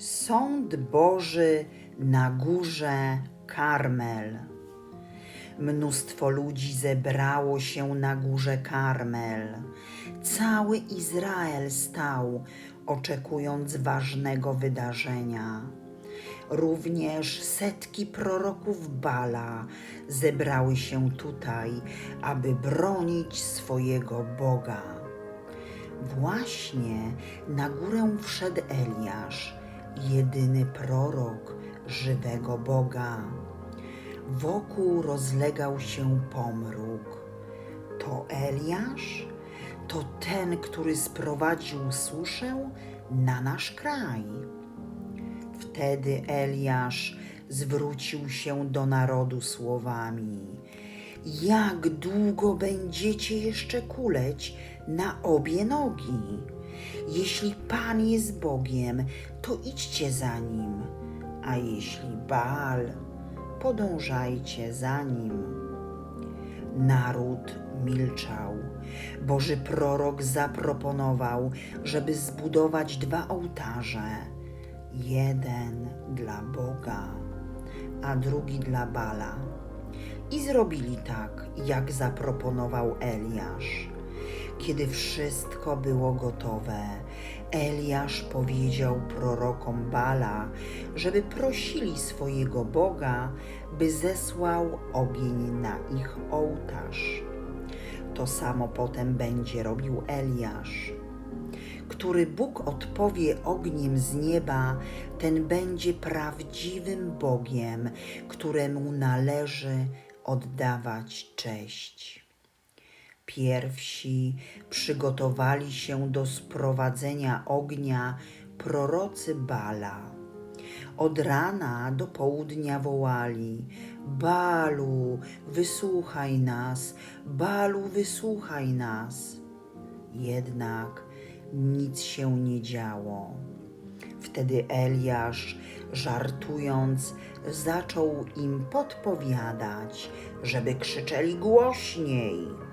Sąd Boży na górze Karmel. Mnóstwo ludzi zebrało się na górze Karmel. Cały Izrael stał, oczekując ważnego wydarzenia. Również setki proroków Bala zebrały się tutaj, aby bronić swojego Boga. Właśnie na górę wszedł Eliasz, jedyny prorok żywego Boga. Wokół rozlegał się pomruk. To Eliasz? To ten, który sprowadził suszę na nasz kraj. Wtedy Eliasz zwrócił się do narodu słowami: Jak długo będziecie jeszcze kuleć na obie nogi? Jeśli Pan jest Bogiem, to idźcie za nim, a jeśli Baal, podążajcie za nim. Naród milczał. Boży prorok zaproponował, żeby zbudować dwa ołtarze. Jeden dla Boga, a drugi dla Bala. I zrobili tak, jak zaproponował Eliasz. Kiedy wszystko było gotowe, Eliasz powiedział prorokom Bala, żeby prosili swojego Boga, by zesłał ogień na ich ołtarz. To samo potem będzie robił Eliasz. Który Bóg odpowie ogniem z nieba, ten będzie prawdziwym Bogiem, któremu należy oddawać cześć. Pierwsi przygotowali się do sprowadzenia ognia prorocy Bala. Od rana do południa wołali: Balu, wysłuchaj nas, Balu, wysłuchaj nas. Jednak nic się nie działo. Wtedy Eliasz, żartując, zaczął im podpowiadać, żeby krzyczeli głośniej.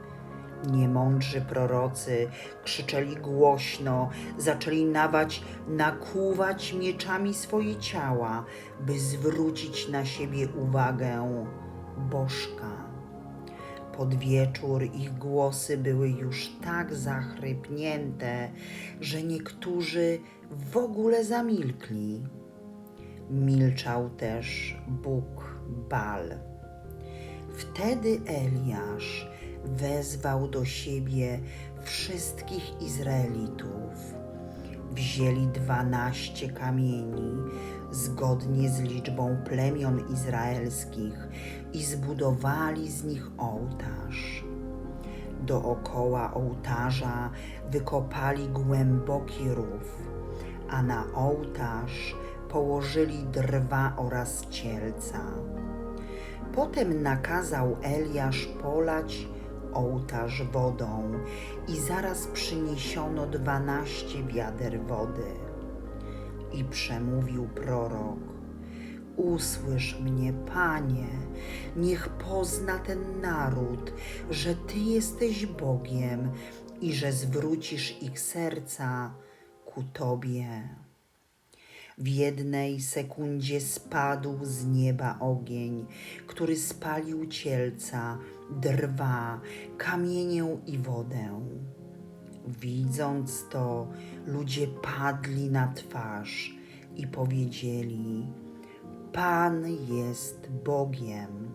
Niemądrzy prorocy krzyczeli głośno, zaczęli nawać, nakłuwać mieczami swoje ciała, by zwrócić na siebie uwagę Bożka. Pod wieczór ich głosy były już tak zachrypnięte, że niektórzy w ogóle zamilkli. Milczał też Bóg Bal. Wtedy Eliasz wezwał do siebie wszystkich Izraelitów. Wzięli dwanaście kamieni, zgodnie z liczbą plemion izraelskich, i zbudowali z nich ołtarz. Dookoła ołtarza wykopali głęboki rów, a na ołtarz położyli drwa oraz cielca. Potem nakazał Eliasz polać ołtarz wodą i zaraz przyniesiono dwanaście wiader wody. I przemówił prorok: Usłysz mnie, Panie, niech pozna ten naród, że Ty jesteś Bogiem i że zwrócisz ich serca ku Tobie. W jednej sekundzie spadł z nieba ogień, który spalił cielca, drwa, kamienię i wodę. Widząc to, ludzie padli na twarz i powiedzieli: Pan jest Bogiem.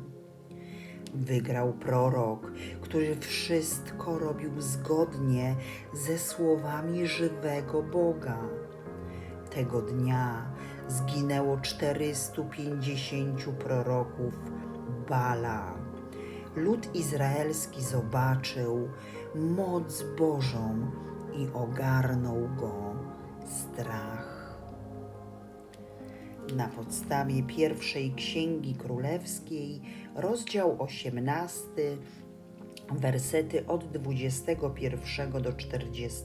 Wygrał prorok, który wszystko robił zgodnie ze słowami żywego Boga. Tego dnia zginęło 450 proroków Bala. Lud izraelski zobaczył moc Bożą i ogarnął go strach. Na podstawie pierwszej księgi królewskiej, rozdział 18, wersety od 21 do 40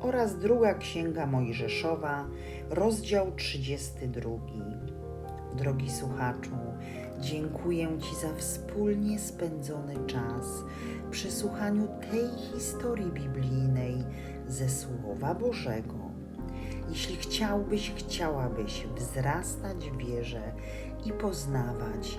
oraz druga księga Mojżeszowa, rozdział 32. Drogi słuchaczu, dziękuję Ci za wspólnie spędzony czas przy słuchaniu tej historii biblijnej ze Słowa Bożego. jeśli chciałbyś, chciałabyś wzrastać w wierze i poznawać